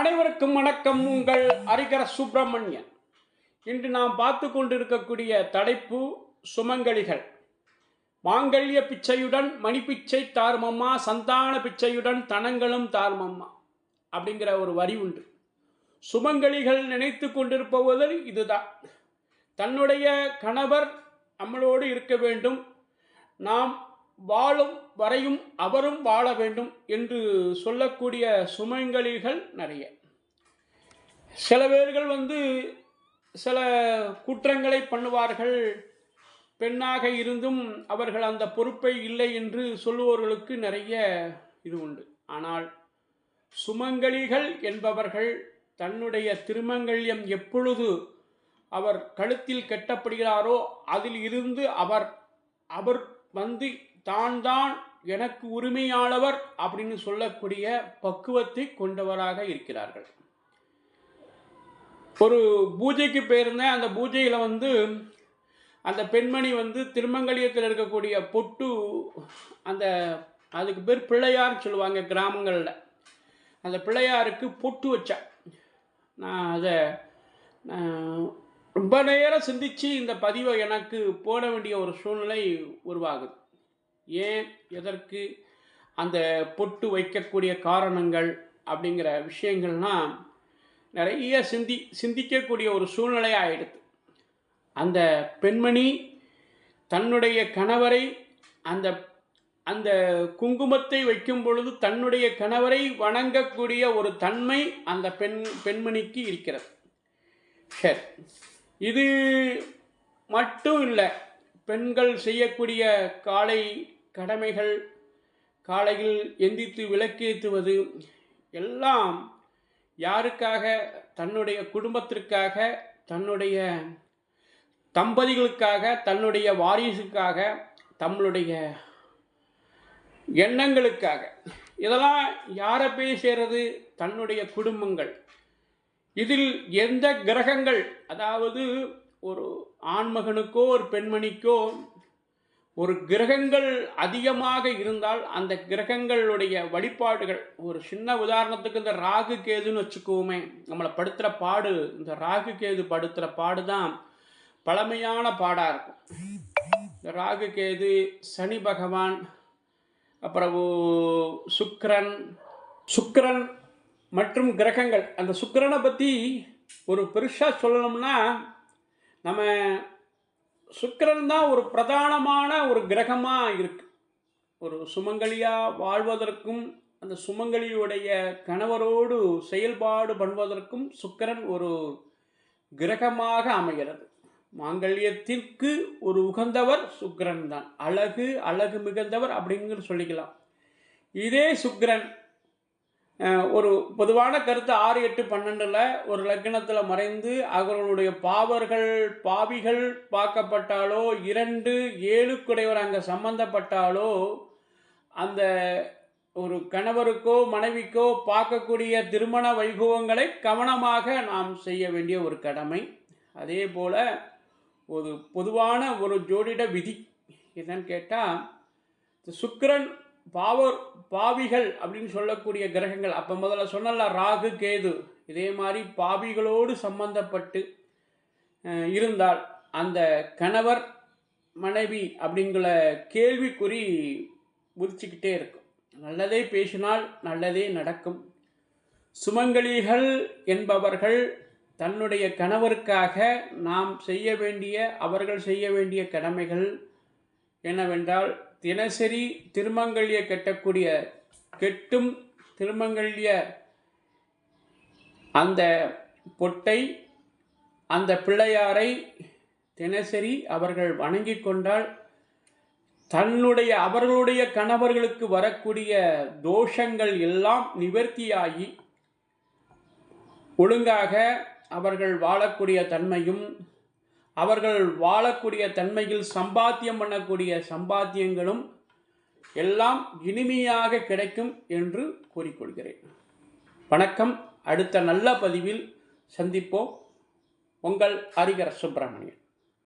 அனைவருக்கும் வணக்கம். உங்கள் அரிகர சுப்பிரமணியன். இன்று நாம் பார்த்து கொண்டிருக்கக்கூடிய தலைப்பு சுமங்கலிகள். மாங்கல்ய பிச்சையுடன் மணிப்பிச்சை தார்மம்மா சந்தான பிச்சையுடன் தனங்களும் தார்மம்மா அப்படிங்கிற ஒரு வரி உண்டு. சுமங்கலிகள் நினைத்து கொண்டிருப்பவதில் இதுதான். தன்னுடைய கணவர் நம்மளோடு இருக்க வேண்டும். நாம் வாழும் வரையும் அவரும் வாழ வேண்டும் என்று சொல்லக்கூடிய சுமங்கலிகள் நிறைய. சில பேர்கள் வந்து சில குற்றங்களை பண்ணுவார்கள். பெண்ணாக இருந்தும் அவர்கள் அந்த பொறுப்பை இல்லை என்று சொல்லுவோர்களுக்கு நிறைய இது உண்டு. ஆனால் சுமங்கலிகள் என்பவர்கள் தன்னுடைய திருமங்கல்யம் எப்பொழுது அவர் கழுத்தில் கெட்டப்படுகிறாரோ அதில் இருந்து அவர் அவர் வந்து தான் தான் எனக்கு உரிமையாளவர் அப்படின்னு சொல்லக்கூடிய பக்குவத்தை கொண்டவராக இருக்கிறார்கள். ஒரு பூஜைக்கு போயிருந்தேன். அந்த பூஜையில் வந்து அந்த பெண்மணி வந்து திருமங்கலியத்தில் இருக்கக்கூடிய பொட்டு அந்த அதுக்கு பேர் பிள்ளையார்னு சொல்லுவாங்க கிராமங்களில். அந்த பிள்ளையாருக்கு பொட்டு வச்சேன் நான் அதை ரொம்ப நேரம் சிந்தித்து இந்த பதிவை எனக்கு போட வேண்டிய ஒரு சூழ்நிலை உருவாகுது. ஏன் எதற்கு அந்த பொட்டு வைக்கக்கூடிய காரணங்கள் அப்படிங்கிற விஷயங்கள்லாம் நிறைய சிந்தி சிந்திக்கக்கூடிய ஒரு சூழ்நிலை ஆயிடுது. அந்த பெண்மணி தன்னுடைய கணவரை அந்த அந்த குங்குமத்தை வைக்கும் பொழுது தன்னுடைய கணவரை வணங்கக்கூடிய ஒரு தன்மை அந்த பெண் பெண்மணிக்கு இருக்கிறது. சரி. இது மட்டும் இல்லை பெண்கள் செய்யக்கூடிய காலை கடமைகள் காலையில் எந்தித்து விளக்கேற்றுவது எல்லாம் யாருக்காக? தன்னுடைய குடும்பத்திற்காக தன்னுடைய தம்பதிகளுக்காக தன்னுடைய வாரிசுக்காக தம்முடைய எண்ணங்களுக்காக. இதெல்லாம் யாரை போய் சேர்றது தன்னுடைய குடும்பங்கள். இதில் எந்த கிரகங்கள்? அதாவது ஒரு ஆண்மகனுக்கோ ஒரு பெண்மணிக்கோ ஒரு கிரகங்கள் அதிகமாக இருந்தால் அந்த கிரகங்களுடைய வழிபாடுகள் ஒரு சின்ன உதாரணத்துக்கு இந்த ராகு கேதுன்னு வச்சுக்குவோமே நம்மளை படுத்துகிற பாடு இந்த ராகு கேது படுத்துகிற பாடு தான் பழமையான பாடாக இருக்கும். இந்த ராகு கேது சனி பகவான் அப்புறம் சுக்கரன் சுக்கரன் மற்றும் கிரகங்கள். அந்த சுக்கரனை பற்றி ஒரு பெருசாக சொல்லணும்னா நம்ம சுக்கிரன் தான் ஒரு பிரதானமான ஒரு கிரகமாக இருக்கு. ஒரு சுமங்கலியாக வாழ்வதற்கும் அந்த சுமங்கலியுடைய கணவரோடு செயல்பாடு பண்ணுவதற்கும் சுக்கிரன் ஒரு கிரகமாக அமைகிறது. மாங்கல்யத்திற்கு ஒரு உகந்தவர் சுக்கரன் தான். அழகு அழகு மிகுந்தவர் அப்படிங்கிற சொல்லிக்கலாம். இதே சுக்கிரன் ஒரு பொதுவான கருத்து ஆறு எட்டு பன்னெண்டில் ஒரு லக்னத்தில் மறைந்து அவர்களுடைய பாவர்கள் பாவிகள் பார்க்கப்பட்டாலோ இரண்டு ஏழுக்குடையவர் அங்கே சம்பந்தப்பட்டாலோ அந்த ஒரு கணவருக்கோ மனைவிக்கோ பார்க்கக்கூடிய திருமண வைபவங்களை கவனமாக நாம் செய்ய வேண்டிய ஒரு கடமை. அதே போல் ஒரு பொதுவான ஒரு ஜோடிட விதி என்னன்னு கேட்டால் சுக்கிரன் பாவர் பாவிகள் அப்படின்னு சொல்லக்கூடிய கிரகங்கள். அப்போ முதல்ல சொன்னல ராகு கேது. இதே மாதிரி பாவிகளோடு சம்பந்தப்பட்டு இருந்தால் அந்த கணவர் மனைவி அப்படிங்கிற கேள்விக்குறி உதிச்சுக்கிட்டே இருக்கும். நல்லதே பேசினால் நல்லதே நடக்கும். சுமங்கலிகள் என்பவர்கள் தன்னுடைய கணவருக்காக நாம் செய்ய வேண்டிய அவர்கள் செய்ய வேண்டிய கடமைகள் என்னவென்றால் தினசரி திருமங்கல்ய கெட்டக்கூடிய கெட்டும் திருமங்கல்ய அந்த பொட்டை அந்த பிள்ளையாரை தினசரி அவர்கள் வணங்கி கொண்டால் தன்னுடைய அவர்களுடைய கணவர்களுக்கு வரக்கூடிய தோஷங்கள் எல்லாம் நிவர்த்தியாகி ஒழுங்காக அவர்கள் வாழக்கூடிய தன்மையும் அவர்கள் வாழக்கூடிய தன்மையில் சம்பாத்தியம் பண்ணக்கூடிய சம்பாத்தியங்களும் எல்லாம் இனிமையாக கிடைக்கும் என்று கூறிக்கொள்கிறேன். வணக்கம். அடுத்த நல்ல பதிவில் சந்திப்போம். உங்கள் ஹரிகர சுப்பிரமணியன்.